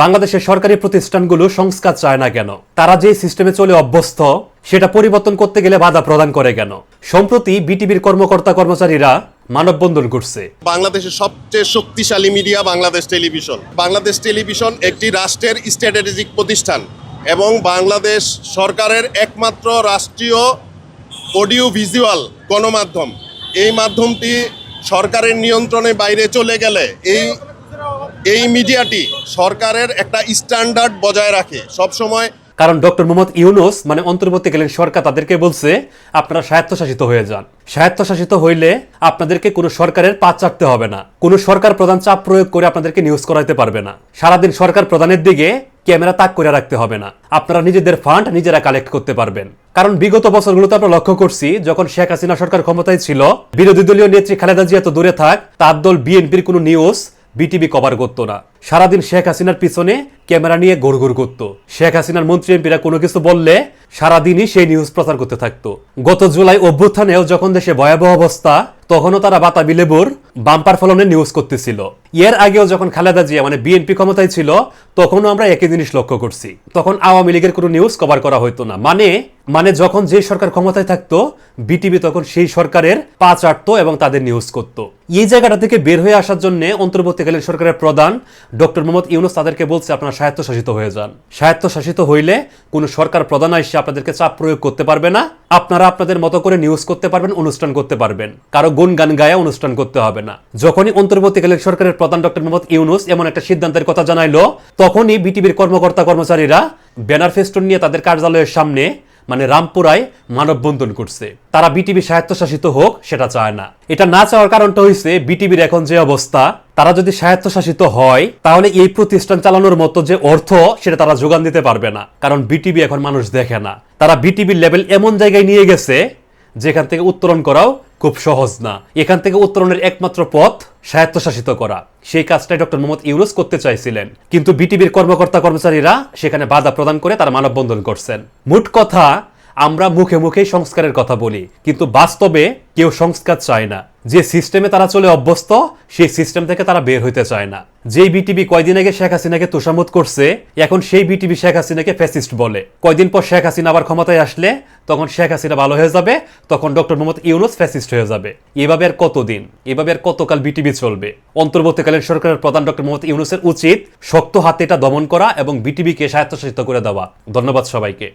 বাংলাদেশের সরকারি প্রতিষ্ঠানগুলো সংস্কার চায় না কেন? তারা যে সিস্টেমে চলে অভ্যস্ত, সেটা পরিবর্তন করতে গেলে বাধা প্রদান করে কেন? সম্প্রতি বিটিভির কর্মকর্তা কর্মচারীরা মানববন্ধন করছে। বাংলাদেশের সবচেয়ে শক্তিশালী media Bangladesh television. Bangladesh television একটি রাষ্ট্রের স্ট্র্যাটেজিক প্রতিষ্ঠান এবং বাংলাদেশ সরকারের একমাত্র রাষ্ট্রীয় অডিও ভিজুয়াল গণমাধ্যম। এই মাধ্যমটি সরকারের নিয়ন্ত্রণে বাইরে চলে গেলে এই এই মিডিয়াটি সরকারের একটা স্ট্যান্ডার্ড বজায় রাখে। সবসময় কারণ ডক্টর মোহাম্মদ ইউনুস মানে অন্তর্বর্তীকালীন সরকার, তাদেরকে বলছে, আপনারা স্বায়ত্তশাসিত হয়ে যান। স্বায়ত্তশাসিত হইলে আপনাদেরকে কোনো সরকারের পা চাটতে হবে না। কোনো সরকার প্রধান চাপ প্রয়োগ করে আপনাদেরকে নিউজ করাইতে পারবে না। সারাদিন সরকার প্রধানের দিকে ক্যামেরা তাক করে রাখতে হবে না। আপনারা নিজেদের ফান্ড নিজেরা কালেক্ট করতে পারবেন। কারণ বিগত বছরগুলোতে আমরা লক্ষ্য করছি, যখন শেখ হাসিনা সরকার ক্ষমতায় ছিল, বিরোধী দলীয় নেত্রী খালেদা জিয়া তো দূরে থাক, তার দল বিএনপির কোনো নিউজ বিটিভি কভার করতো না। সারাদিন শেখ হাসিনার পিছনে ক্যামেরা নিয়ে ঘুরঘুর করতো। শেখ হাসিনার মন্ত্রী এমপিরা কোনো কিছু বললে সারাদিনই সেই নিউজ প্রচার করতে থাকতো। গত জুলাই অভ্যুত্থানেও যখন দেশে ভয়াবহ অবস্থা, তখনও তারা বাতাবি লেবুর বাম্পার ফলনে নিউজ করতেছিল। এর আগেও যখন খালেদা জিয়া মানে বিএনপি ক্ষমতায় ছিল, তখনও আমরা একই জিনিস লক্ষ্য করছি। তখন আওয়ামী লীগের কোনো নিউজ কভার করা হতো না। মানে মানে যখন যে সরকার ক্ষমতায় থাকতো, বিটিভি তখন সেই সরকারের পা চাটতো এবং তাদের নিউজ করত। এই জায়গাটা থেকে বের হয়ে আসার জন্য অন্তর্বর্তীকালীন সরকারের প্রধান ডক্টর মোহাম্মদ ইউনুস তাদেরকে বলছে, আপনারা স্বায়ত্তশাসিত হয়ে যান। স্বায়ত্তশাসিত হইলে কোনো সরকার প্রধান এসে আপনাদেরকে চাপ প্রয়োগ করতে পারবে না। আপনারা আপনাদের মতো করে নিউজ করতে পারবেন, অনুষ্ঠান করতে পারবেন। কারও গুণ গান গায়া অনুষ্ঠান করতে হবে না। যখনই অন্তর্বর্তীকালীন সরকারের প্রধান ডক্টর মোহাম্মদ ইউনুস এমন একটা সিদ্ধান্তের কথা জানাইলো, তখনই বিটিভির কর্মকর্তা কর্মচারীরা ব্যানার ফেস্টুন নিয়ে তাদের কার্যালয়ের সামনে মানে রামপুরায় মানববন্ধন করছে। তারা বিটিভি স্বায়ত্তশাসিত হোক, সেটা চায় না। এটা না চাওয়ার কারণটা হয়েছে বিটিভির এখন যে অবস্থা। তারা যদি স্বায়ত্তশাসিত হয়, তাহলে এই প্রতিষ্ঠান চালানোর মতো যে অর্থ, সেটা তারা যোগান দিতে পারবে না। কারণ বিটিভি এখন মানুষ দেখে না। তারা বিটিভির লেভেল এমন জায়গায় নিয়ে গেছে যেখান থেকে উত্তরণ করাও খুব সহজ না। এখান থেকে উত্তরণের একমাত্র পথ স্বায়ত্তশাসিত করা। সেই কাজটাই ডক্টর মোহাম্মদ ইউনুস করতে চাইছিলেন। কিন্তু বিটিভির কর্মকর্তা কর্মচারীরা সেখানে বাধা প্রদান করে তারা মানববন্ধন করছেন। মোট কথা, আমরা মুখে মুখেই সংস্কারের কথা বলি, কিন্তু বাস্তবে কেউ সংস্কার চায় না। যে সিস্টেমে তারা চলে অভ্যস্ত, সেই সিস্টেম থেকে তারা বের হইতে চায় না। যেই বিটিভি কয়দিন আগে শেখ হাসিনাকে তোষামত করছে, এখন সেই বিটিভি শেখ হাসিনাকে ফ্যাসিস্ট বলে। কয়দিন পর শেখ হাসিনা আবার ক্ষমতায় আসলে, তখন শেখ হাসিনা ভালো হয়ে যাবে, তখন ডক্টর মোহাম্মদ ইউনুস ফ্যাসিস্ট হয়ে যাবে। এভাবে আর কতদিন? এভাবে আর কতকাল বিটিভি চলবে? অন্তর্বর্তীকালীন সরকারের প্রধান ডক্টর মোহাম্মদ ইউনুসের উচিত শক্ত হাতে এটা দমন করা এবং বিটিভিকে স্বায়ত্তশাসিত করে দেওয়া। ধন্যবাদ সবাইকে।